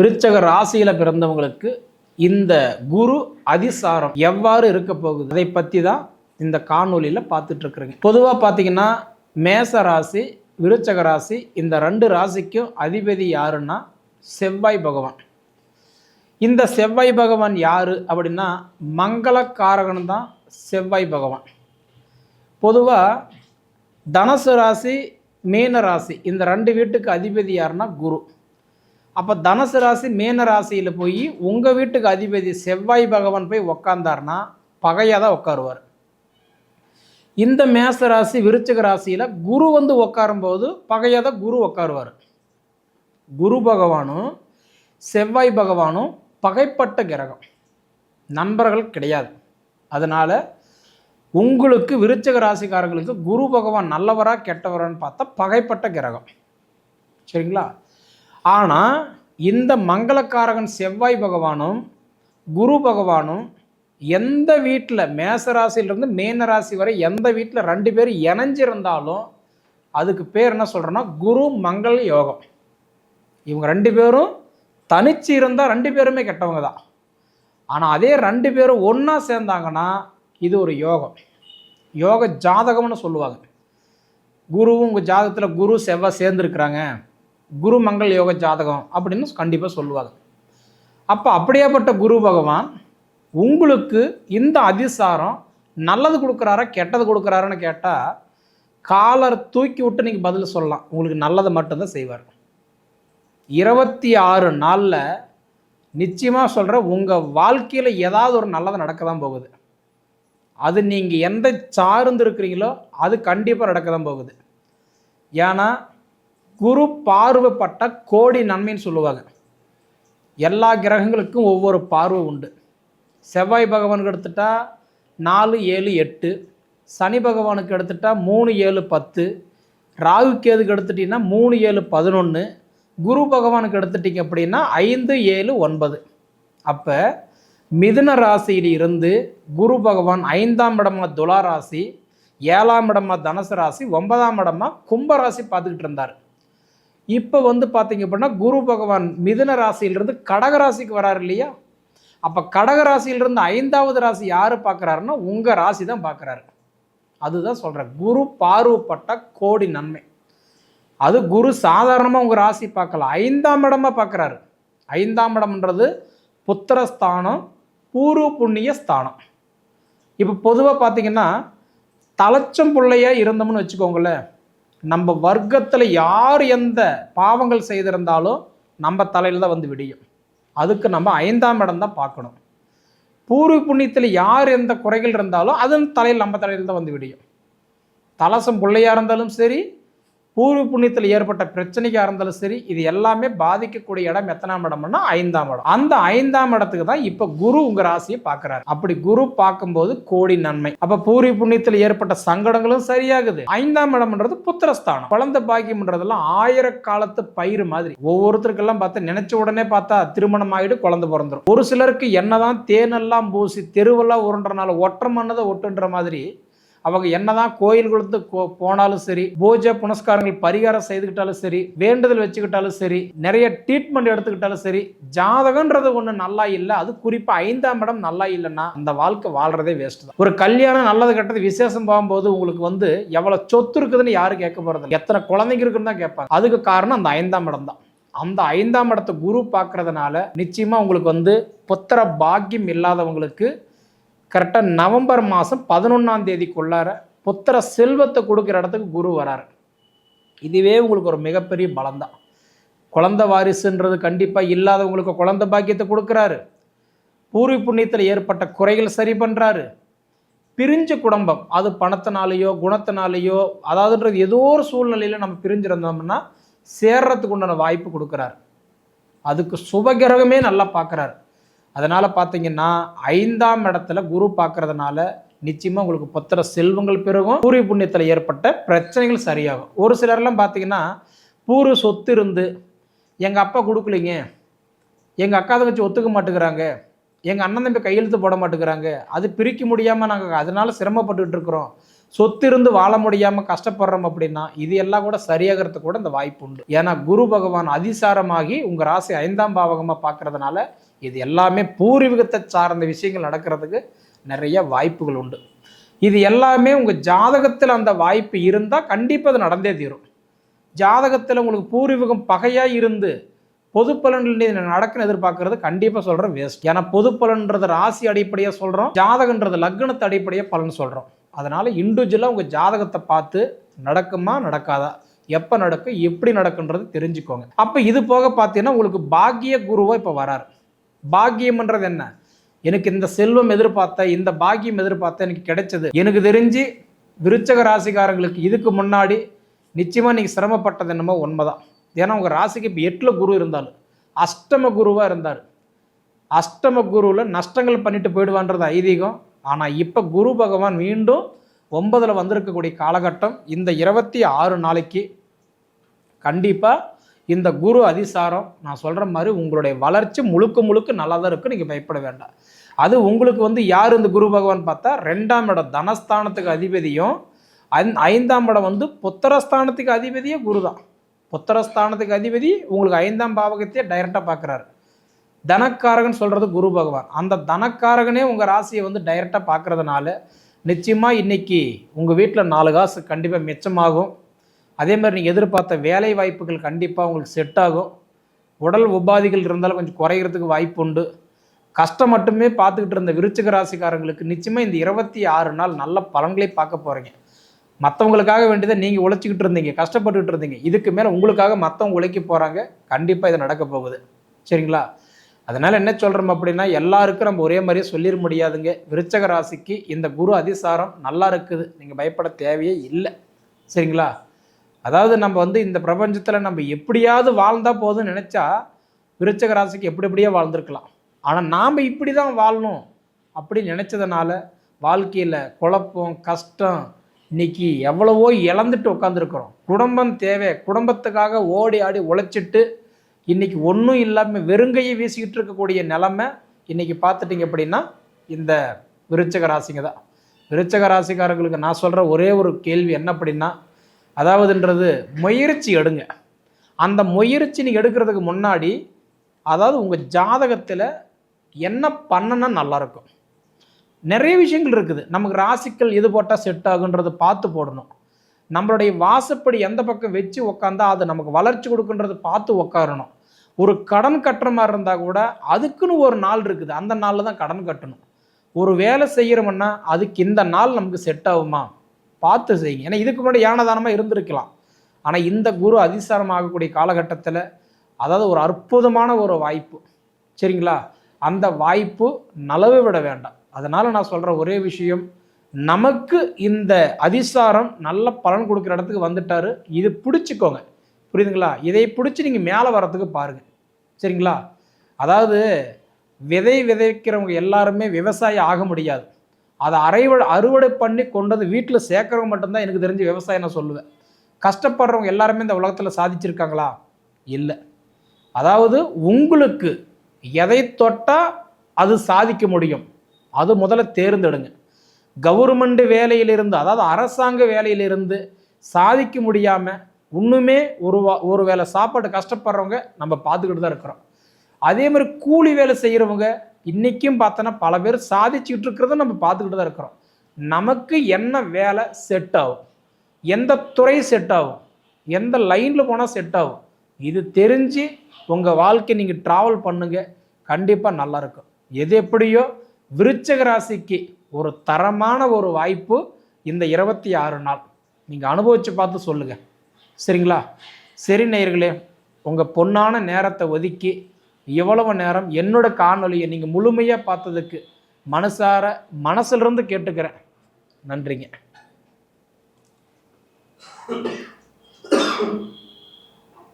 விருச்சக ராசியில் பிறந்தவங்களுக்கு இந்த குரு அதிசாரம் எவ்வாறு இருக்க போகுது? அதை பற்றி தான் இந்த காணொலியில் பார்த்துட்டு இருக்கிறீங்க. பொதுவாக பார்த்தீங்கன்னா மேச ராசி விருச்சக ராசி இந்த ரெண்டு ராசிக்கும் அதிபதி யாருன்னா செவ்வாய் பகவான். இந்த செவ்வாய் பகவான் யார் அப்படின்னா மங்களக்காரகன் தான் செவ்வாய் பகவான். பொதுவாக தனுசு ராசி மீன ராசி இந்த ரெண்டு வீட்டுக்கு அதிபதி யாருன்னா குரு. அப்போ தனுசு ராசி மேன ராசியில் போய் உங்கள் வீட்டுக்கு அதிபதி செவ்வாய் பகவான் போய் உக்காந்தார்னா பகையாக தான் உட்காருவார் இந்த மேச ராசி விருச்சிக ராசியில் குரு வந்து உட்காரும்போது பகையாக தான் குரு உட்காருவார் குரு பகவானும் செவ்வாய் பகவானும் பகைப்பட்ட கிரகம். நண்பர்கள் கிடையாது. அதனால் உங்களுக்கு விருச்சக ராசிக்காரங்களுக்கு குரு பகவான் நல்லவரா கெட்டவரான்னு பார்த்தா பகைப்பட்ட கிரகம். சரிங்களா? ஆனால் இந்த மங்களக்காரகன் செவ்வாய் பகவானும் குரு பகவானும் எந்த வீட்டில் மேசராசிலிருந்து ராசியிலிருந்து ராசி வரை எந்த வீட்டில் ரெண்டு பேரும் இணைஞ்சிருந்தாலும் அதுக்கு பேர் என்ன சொல்கிறேன்னா குரு மங்கள் யோகம். இவங்க ரெண்டு பேரும் தனிச்சு இருந்தால் ரெண்டு பேருமே கெட்டவங்க தான். ஆனால் அதே ரெண்டு பேரும் ஒன்றா சேர்ந்தாங்கன்னா இது ஒரு யோகம். யோக ஜாதகம்னு சொல்லுவாங்க. குருவும் உங்கள் ஜாதகத்தில் குரு செவ்வாய் சேர்ந்துருக்குறாங்க. குரு மங்கள் யோக ஜாதகம் அப்படின்னு கண்டிப்பாக சொல்லுவாங்க. அப்போ அப்படியேப்பட்ட குரு பகவான் உங்களுக்கு இந்த அதிசாரம் நல்லது கொடுக்குறாரா கெட்டது கொடுக்குறாருன்னு கேட்டால் காலர் தூக்கி விட்டு நீங்கள் பதில் சொல்லலாம். உங்களுக்கு நல்லதை மட்டும்தான் செய்வார். இருபத்தி ஆறு நாளில் நிச்சயமாக சொல்கிறேன் உங்கள் வாழ்க்கையில் ஏதாவது ஒரு நல்லது நடக்க தான் போகுது. அது நீங்கள் எந்த சார்ந்து இருக்கிறீங்களோ அது கண்டிப்பாக நடக்க தான் போகுது. ஏன்னா குரு பார்வைப்பட்ட கோடி நன்மைன்னு சொல்லுவாங்க. எல்லா கிரகங்களுக்கும் ஒவ்வொரு பார்வை உண்டு. செவ்வாய் பகவானுக்கு எடுத்துட்டா நாலு ஏழு எட்டு. சனி பகவானுக்கு எடுத்துட்டா மூணு ஏழு பத்து. ராகு கேதுக்கு எடுத்துட்டிங்கன்னா மூணு ஏழு பதினொன்று குரு பகவானுக்கு எடுத்துட்டிங்க அப்படின்னா ஐந்து ஏழு ஒன்பது. அப்போ மிதுன ராசியில் இருந்து குரு பகவான் ஐந்தாம் இடமா துலா ராசி ஏழாம் இடமா தனுசு ராசி ஒன்பதாம் இடமா கும்ப ராசி பார்த்துக்கிட்டு இருந்தார். இப்போ வந்து பார்த்தீங்க அப்படின்னா குரு பகவான் மிதுன ராசியிலிருந்து கடக ராசிக்கு வராரு இல்லையா? அப்போ கடக ராசியிலிருந்து ஐந்தாவது ராசி யார் பார்க்குறாருன்னா உங்கள் ராசி தான் பார்க்குறாரு அதுதான் சொல்கிறேன் குரு பார்வப்பட்ட கோடி நன்மை. அது குரு சாதாரணமாக உங்கள் ராசி பார்க்கல. ஐந்தாம் இடமாக பார்க்குறாரு ஐந்தாம் இடம்ன்றது புத்திரஸ்தானம் பூர்வ புண்ணிய ஸ்தானம். இப்போ பொதுவாக பார்த்தீங்கன்னா தலைச்சம் பிள்ளையாக இருந்தோம்னு வச்சுக்கோங்களேன். நம்ம வர்க்கத்தில் யார் எந்த பாவங்கள் செய்திருந்தாலும் நம்ம தலையில் தான் வந்து விடியும். அதுக்கு நம்ம ஐந்தாம் இடம் தான் பார்க்கணும். பூர்வ புண்ணியத்தில் யார் எந்த குறைகள் இருந்தாலும் அதுவும் தலையில் நம்ம தலையில் தான் வந்து விடியும். தலசம் பிள்ளையாக இருந்தாலும் சரி பூர்வ புண்ணியத்தில் ஏற்பட்ட பிரச்சனைக்காக இருந்தாலும் சரி இது எல்லாமே பாதிக்கக்கூடிய இடம் எத்தனாம் இடம்னா ஐந்தாம் இடம். அந்த ஐந்தாம் இடத்துக்கு தான் இப்போ குரு உங்க ராசியை பார்க்குறாரு. அப்படி குரு பார்க்கும்போது கோடி நன்மை. அப்போ பூர்வ புண்ணியத்தில் ஏற்பட்ட சங்கடங்களும் சரியாகுது. ஐந்தாம் இடம்ன்றது புத்திரஸ்தானம். குழந்தை பாக்கியம்ன்றதெல்லாம் ஆயிரக்காலத்து பயிர் மாதிரி. ஒவ்வொருத்தருக்கெல்லாம் பார்த்தா நினைச்ச உடனே பார்த்தா திருமணம் ஆகிடு குழந்தை பிறந்துடும் ஒரு சிலருக்கு என்னதான் தேனெல்லாம் பூசி தெருவெல்லாம் உருன்றனால ஒற்றை மண்ணதை ஒட்டுன்ற மாதிரி அவங்க என்னதான் கோயில் போனாலும் சரி பூஜை புனஸ்காரங்கள் பரிகாரம் செய்துக்கிட்டாலும் சரி வேண்டுதல் வச்சுக்கிட்டாலும் சரி நிறைய ட்ரீட்மெண்ட் எடுத்துக்கிட்டாலும் சரி ஜாதகன்றது ஒன்று நல்லா இல்லை. அது குறிப்பாக ஐந்தாம் இடம் நல்லா இல்லைன்னா அந்த வாழ்க்கை வாழ்றதே வேஸ்ட் தான். ஒரு கல்யாணம் நல்லது கெட்டது விசேஷம் போகும்போது உங்களுக்கு வந்து எவ்வளோ சொத்து இருக்குதுன்னு யாரும் கேட்க போகிறது எத்தனை குழந்தைங்க இருக்குன்னு தான் கேட்பாங்க. அதுக்கு காரணம் அந்த ஐந்தாம் இடம் தான். அந்த ஐந்தாம் இடத்தை குரு பார்க்கறதுனால நிச்சயமாக உங்களுக்கு வந்து புத்திர பாக்கியம் இல்லாதவங்களுக்கு கரெக்டாக நவம்பர் மாதம் பதினொன்றாம் தேதிக்குள்ளார புத்திர செல்வத்தை கொடுக்குற இடத்துக்கு குரு வராரு. இதுவே உங்களுக்கு ஒரு மிகப்பெரிய பலம்தான். குழந்த வாரிசுன்றது கண்டிப்பாக இல்லாதவங்களுக்கு குழந்த பாக்கியத்தை கொடுக்குறாரு. பூர்வி புண்ணியத்தில் ஏற்பட்ட குறைகள் சரி பண்ணுறாரு பிரிஞ்ச குடும்பம் அது பணத்தினாலேயோ குணத்தினாலேயோ அதாவதுன்றது ஏதோ ஒரு சூழ்நிலையில் நம்ம பிரிஞ்சிருந்தோம்னா சேர்றதுக்கு உண்டான வாய்ப்பு கொடுக்குறாரு. அதுக்கு சுபகிரகமே நல்லா பார்க்குறாரு அதனால் பார்த்தீங்கன்னா ஐந்தாம் இடத்துல குரு பார்க்கறதுனால நிச்சயமாக உங்களுக்கு புத்திர செல்வங்கள் பெருகும். பூர்வ புண்ணியத்தில் ஏற்பட்ட பிரச்சனைகள் சரியாகும். ஒரு சிலர்லாம் பார்த்தீங்கன்னா பூர்வ சொத்து இருந்து எங்கள் அப்பா கொடுக்கலிங்க. எங்கள் அக்கா தங்கச்சி ஒத்துக்க மாட்டேங்கிறாங்க. எங்கள் அண்ணன் தம்பி கையெழுத்து போட மாட்டேங்கிறாங்க. அது பிரிக்க முடியாமல் நாங்கள் அதனால் சிரமப்பட்டுக்கிட்டு இருக்கிறோம். சொத்து இருந்து வாழ முடியாமல் கஷ்டப்படுறோம் அப்படின்னா இது எல்லாம் கூட சரியாகிறதுக்கு கூட இந்த வாய்ப்பு உண்டு. ஏன்னா குரு பகவான் அதிசாரமாகி உங்கள் ராசி ஐந்தாம் பாவகமாக பார்க்குறதுனால இது எல்லாமே பூர்வீகத்தை சார்ந்த விஷயங்கள் நடக்கிறதுக்கு நிறைய வாய்ப்புகள் உண்டு. இது எல்லாமே உங்கள் ஜாதகத்தில் அந்த வாய்ப்பு இருந்தால் கண்டிப்பாக அது நடந்தே தீரும். ஜாதகத்தில் உங்களுக்கு பூர்வீகம் பகையாக இருந்து பொது பலன்கள் நடக்குன்னு எதிர்பார்க்கறது கண்டிப்பாக சொல்கிறேன் வேஸ்ட் ஏன்னா பொது பலன்றது ராசி அடிப்படையாக சொல்கிறோம் ஜாதகன்றது லக்னத்தை அடிப்படையாக பலன் சொல்கிறோம் அதனால் இண்டிவிஜுவலாக உங்கள் ஜாதகத்தை பார்த்து நடக்குமா நடக்காதா எப்போ நடக்கும் எப்படி நடக்குன்றது தெரிஞ்சுக்கோங்க. அப்போ இது போக பார்த்தீங்கன்னா உங்களுக்கு பாக்கிய குருவாக இப்போ வராரு. பாக்கியம்ன்றது என்ன? எனக்கு இந்த செல்வம் எதிர்பார்த்த இந்த பாக்கியம் எதிர்பார்த்த எனக்கு கிடைச்சது. எனக்கு தெரிஞ்சு விருச்சக ராசிக்காரங்களுக்கு இதுக்கு முன்னாடி நிச்சயமாக நீங்கள் சிரமப்பட்டது என்னமோ உண்மைதான். ஏன்னா உங்கள் ராசிக்கு இப்போ எட்டில் குரு இருந்தாலும் அஷ்டம குருவாக இருந்தார் அஷ்டம குருவில் நஷ்டங்கள் பண்ணிட்டு போயிடுவான்றது ஐதீகம். ஆனால் இப்போ குரு பகவான் மீண்டும் ஒன்பதில் வந்திருக்கக்கூடிய காலகட்டம் இந்த இருபத்தி ஆறு நாளைக்கு கண்டிப்பாக இந்த குரு அதிசாரம் நான் சொல்கிற மாதிரி உங்களுடைய வளர்ச்சி முழுக்க முழுக்க நல்லா தான் இருக்குது நீங்கள் பயப்பட வேண்டாம். அது உங்களுக்கு வந்து யார் இந்த குரு பகவான் பார்த்தா ரெண்டாம் இடம் தனஸ்தானத்துக்கு அதிபதியும் ஐந் ஐந்தாம் இடம் வந்து புத்திரஸ்தானத்துக்கு அதிபதியே குரு தான் புத்திரஸ்தானத்துக்கு அதிபதி உங்களுக்கு ஐந்தாம் பாவகத்தையே டைரெக்டாக பார்க்குறாரு தனக்காரகன் சொல்கிறது குரு பகவான். அந்த தனக்காரகனே உங்கள் ராசியை வந்து டைரெக்டாக பார்க்குறதுனால நிச்சயமாக இன்றைக்கி உங்கள் வீட்டில் நாலு காசு கண்டிப்பாக மிச்சமாகும். அதே மாதிரி நீங்கள் எதிர்பார்த்த வேலை வாய்ப்புகள் கண்டிப்பாக உங்களுக்கு செட் ஆகும். உடல் உபாதிகள் இருந்தாலும் கொஞ்சம் குறைகிறதுக்கு வாய்ப்பு உண்டு. கஷ்டம் மட்டுமே பார்த்துக்கிட்டு இருந்த விருச்சிக ராசிக்காரங்களுக்கு நிச்சயமாக இந்த இருபத்தி ஆறு நாள் நல்ல பலன்களை பார்க்க போகிறீங்க மற்றவங்களுக்காக வேண்டியதை நீங்கள் உழைச்சிக்கிட்டு இருந்தீங்க கஷ்டப்பட்டுக்கிட்டு இருந்தீங்க. இதுக்கு மேலே உங்களுக்காக மற்றவங்க உழைக்க போகிறாங்க கண்டிப்பாக இது நடக்க போகுது. சரிங்களா? அதனால் என்ன சொல்கிறோம் அப்படின்னா எல்லாருக்கும் நம்ம ஒரே மாதிரியே சொல்லிட முடியாதுங்க. விருச்சக ராசிக்கு இந்த குரு அதிசாரம் நல்லா இருக்குது. நீங்கள் பயப்பட தேவையே இல்லை. சரிங்களா? அதாவது நம்ம வந்து இந்த பிரபஞ்சத்தில் நம்ம எப்படியாவது வாழ்ந்தால் போதும்னு நினச்சா விருச்சக ராசிக்கு எப்படி எப்படியே வாழ்ந்துருக்கலாம். ஆனால் நாம் இப்படி தான் வாழணும் அப்படின்னு நினச்சதுனால வாழ்க்கையில் குழப்பம் கஷ்டம் இன்னைக்கு எவ்வளவோ இழந்துட்டு உட்காந்துருக்குறோம் குடும்பம் தேவை. குடும்பத்துக்காக ஓடி ஆடி உழைச்சிட்டு இன்னைக்கு ஒன்றும் இல்லாமல் வெறுங்கையை வீசிக்கிட்டு இருக்கக்கூடிய நிலமை இன்னைக்கு பார்த்துட்டிங்க அப்படின்னா இந்த விருச்சக ராசிங்க தான். விருச்சக ராசிக்காரங்களுக்கு நான் சொல்கிற ஒரே ஒரு கேள்வி என்ன அப்படின்னா அதாவதுன்றது முயற்சி எடுங்க. அந்த முயற்சி நீங்கள் எடுக்கிறதுக்கு முன்னாடி அதாவது உங்கள் ஜாதகத்தில் என்ன பண்ணனா நல்லாயிருக்கும் நிறைய விஷயங்கள் இருக்குது. நமக்கு ராசிக்கள் எது போட்டால் செட் ஆகுன்றதை பார்த்து போடணும். நம்மளுடைய வாசப்படி எந்த பக்கம் வச்சு உக்காந்தா அது நமக்கு வளர்ச்சி கொடுக்குன்றது பார்த்து உக்காரணும். ஒரு கடன் கட்டுற மாதிரி இருந்தால் கூட அதுக்குன்னு ஒரு நாள் இருக்குது. அந்த நாளில் தான் கடன் கட்டணும். ஒரு வேலை செய்கிறோம்னா அதுக்கு இந்த நாள் நமக்கு செட் ஆகுமா? பார்த்து செய்யுங்க. ஏன்னா இதுக்கு முன்னாடி யானதானமாக இருந்திருக்கலாம். ஆனால் இந்த குரு அதிசாரம் ஆகக்கூடிய காலகட்டத்தில் அதாவது ஒரு அற்புதமான ஒரு வாய்ப்பு. சரிங்களா? அந்த வாய்ப்பு நலவு விட வேண்டாம். அதனால் நான் சொல்கிற ஒரே விஷயம் நமக்கு இந்த அதிசாரம் நல்ல பலன் கொடுக்குற இடத்துக்கு வந்துட்டார். இது பிடிச்சிக்கோங்க. புரியுதுங்களா? இதை பிடிச்சி நீங்கள் மேலே வரத்துக்கு பாருங்கள் சரிங்களா? அதாவது விதை விதைக்கிறவங்க எல்லாருமே விவசாயி ஆக முடியாது. அதை அரைவ அறுவடை பண்ணி கொண்டது வீட்டில் சேர்க்குறவங்க மட்டும்தான் எனக்கு தெரிஞ்ச விவசாயம் நான் சொல்லுவேன். கஷ்டப்படுறவங்க எல்லாருமே இந்த உலகத்தில் சாதிச்சிருக்காங்களா? இல்லை. அதாவது உங்களுக்கு எதை தொட்டால் அது சாதிக்க முடியும்? அது முதல்ல தேர்ந்தெடுங்க. கவர்மெண்ட் வேலையிலிருந்து அதாவது அரசாங்க வேலையிலிருந்து சாதிக்க முடியாமல் இன்னுமே ஒரு வா- ஒரு வேளை சாப்பாடு கஷ்டப்படுறவங்க நம்ம பார்த்துக்கிட்டு தான் இருக்கிறோம். அதே மாதிரி கூலி வேலை செய்கிறவங்க இன்றைக்கும் பார்த்தோன்னா பல பேர் சாதிச்சுட்டு இருக்கிறத நம்ம பார்த்துக்கிட்டு தான் இருக்கிறோம். நமக்கு என்ன வேலை செட் ஆகும்? எந்த துறை செட் ஆகும்? எந்த லைனில் போனால் செட் ஆகும்? இது தெரிஞ்சு உங்கள் வாழ்க்கை நீங்கள் ட்ராவல் பண்ணுங்க. கண்டிப்பாக நல்லா இருக்கும். எது எப்படியோ விருச்சக ராசிக்கு ஒரு தரமான ஒரு வாய்ப்பு இந்த இருபத்தி ஆறு நாள். நீங்கள் அனுபவித்து பார்த்து சொல்லுங்கள் சரிங்களா? சரி நேயர்களே உங்கள் பொன்னான நேரத்தை ஒதுக்கி இவ்வளவு நேரம் என்னோட காணொலியை நீங்கள் முழுமையாக பார்த்ததுக்கு மனசார மனசிலிருந்து கேட்டுக்கிறேன். நன்றிங்க.